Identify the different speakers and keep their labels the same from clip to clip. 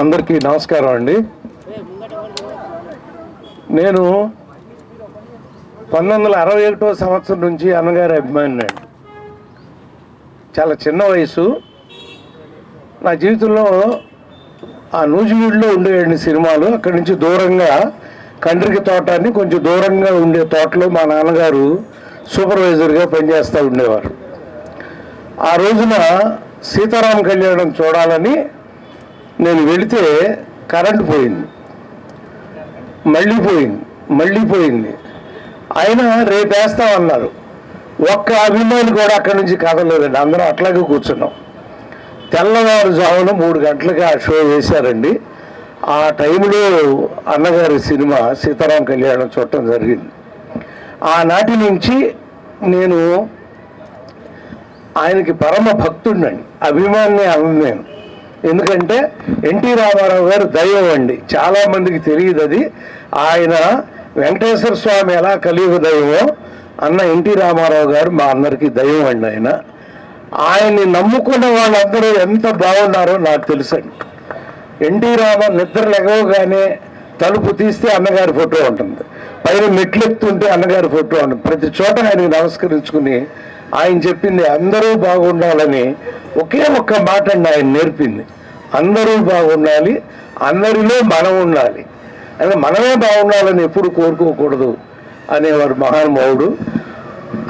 Speaker 1: అందరికీ నమస్కారం అండి. నేను పంతొమ్మిది వందల అరవై ఒకటో సంవత్సరం నుంచి అన్నగారి అభిమాని చాలా చిన్న వయసు నా జీవితంలో ఆ నూజివీడులో ఉండేయండి సినిమాలు. అక్కడి నుంచి దూరంగా కండ్రికి తోటాన్ని కొంచెం దూరంగా ఉండే తోటలో మా నాన్నగారు సూపర్వైజర్గా పనిచేస్తూ ఉండేవారు. ఆ రోజున సీతారామ కళ్యాణం చూడాలని నేను వెళితే కరెంట్ పోయింది. మళ్ళీ పోయింది మళ్ళీ పోయింది. ఆయన రేపేస్తామన్నారు ఒక్క అభిమాని కూడా అక్కడి నుంచి కదలేదండి అందరం అట్లాగే కూర్చున్నాం. తెల్లవారుజామున మూడు గంటలకి ఆ షో వేశారండి. ఆ టైంలో అన్నగారి సినిమా సీతారాం కళ్యాణం చూడటం జరిగింది. ఆనాటి నుంచి నేను ఆయనకి పరమ భక్తుడినండి. అభిమాని అన్న నేను. ఎందుకంటే ఎన్టీ రామారావు గారు దైవం అండి. చాలా మందికి తెలియదు అది. ఆయన వెంకటేశ్వర స్వామి ఎలా కలియుగ దైవమో అన్న ఎన్టీ రామారావు గారు మా అందరికీ దైవం అండి ఆయన. ఆయన్ని నమ్ముకున్న వాళ్ళందరూ ఎంత బాగున్నారో నాకు తెలుసండి ఎన్టీ రామ నిద్ర లెగవగానే తలుపు తీస్తే అన్నగారి ఫోటో ఉంటుంది. పైన మెట్లెత్తుంటే అన్నగారి ఫోటో ఉంటుంది. ప్రతి చోట ఆయనకి నమస్కరించుకుని ఆయన చెప్పింది అందరూ బాగుండాలని ఒకే ఒక్క మాట అండి ఆయన నేర్పింది. అందరూ బాగుండాలి అందరిలో మనం ఉండాలి. అంటే మనమే బాగుండాలని ఎప్పుడు కోరుకోకూడదు అనేవారు మహానుభావుడు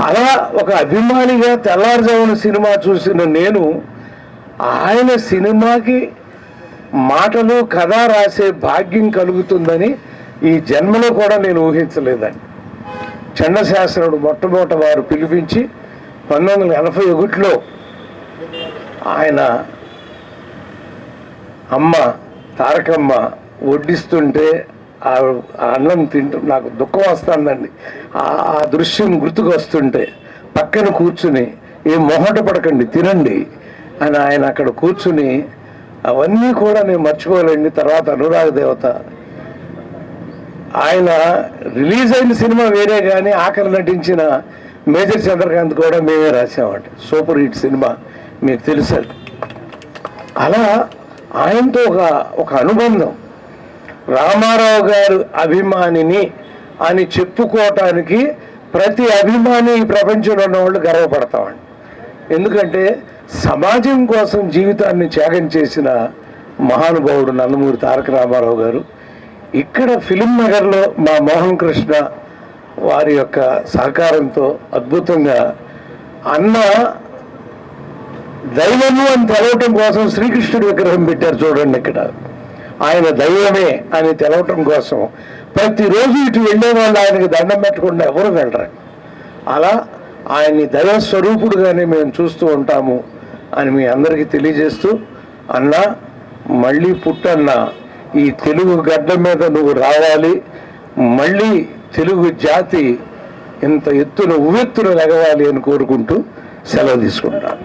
Speaker 1: అలా ఒక అభిమానిగా తెల్లారుజామున సినిమా చూసిన నేను ఆయన సినిమాకి మాటలు కథ రాసే భాగ్యం కలుగుతుందని ఈ జన్మలో కూడా నేను ఊహించలేదండి. చండశాస్త్రుడు మొట్టమొదట వారు పిలిపించి పంతొమ్మిది వందల ఎనభై ఒకటిలో ఆయన అమ్మ తారకమ్మ వడ్డిస్తుంటే ఆ అన్నం తింటూ నాకు దుఃఖం వస్తుందండి. ఆ ఆ దృశ్యం గుర్తుకు వస్తుంటే పక్కన కూర్చుని ఏం మొహట పడకండి తినండి అని ఆయన అక్కడ కూర్చుని అవన్నీ కూడా నేను మర్చిపోలేండి. తర్వాత అనురాగ దేవత ఆయన రిలీజ్ అయిన సినిమా వేరే కానీ ఆఖరి నటించిన మేజర్ చంద్రకాంత్ కూడా మేమే రాసామండి. సూపర్ హిట్ సినిమా మీకు తెలుసు అలా ఆయనతో ఒక ఒక అనుబంధం. రామారావు గారు అభిమానిని అని చెప్పుకోవటానికి ప్రతి అభిమాని ఈ ప్రపంచంలో ఉన్న వాళ్ళు గర్వపడతామండి. ఎందుకంటే సమాజం కోసం జీవితాన్ని త్యాగం చేసిన మహానుభావుడు నందమూరి తారక రామారావు గారు ఇక్కడ ఫిలిం నగర్లో మా మోహన్ కృష్ణ వారి యొక్క సహకారంతో అద్భుతంగా అన్న దైవము అని తెలవటం కోసం శ్రీకృష్ణుడి విగ్రహం పెట్టారు చూడండి ఇక్కడ. ఆయన దైవమే అని తెలవటం కోసం ప్రతిరోజు ఇటు వెళ్ళే వాళ్ళు ఆయనకి దండం పెట్టకుండా ఎవరు వెళ్ళరు. అలా ఆయన్ని దైవ స్వరూపుడుగానే మేము చూస్తూ ఉంటాము అని మీ అందరికీ తెలియజేస్తూ అన్న మళ్ళీ పుట్టన్న ఈ తెలుగు గడ్డ మీద నువ్వు రావాలి మళ్ళీ తెలుగు జాతి ఇంత ఎత్తున ఉవ్వెత్తున ఎగవాలి అని కోరుకుంటూ సెలవు తీసుకుంటాను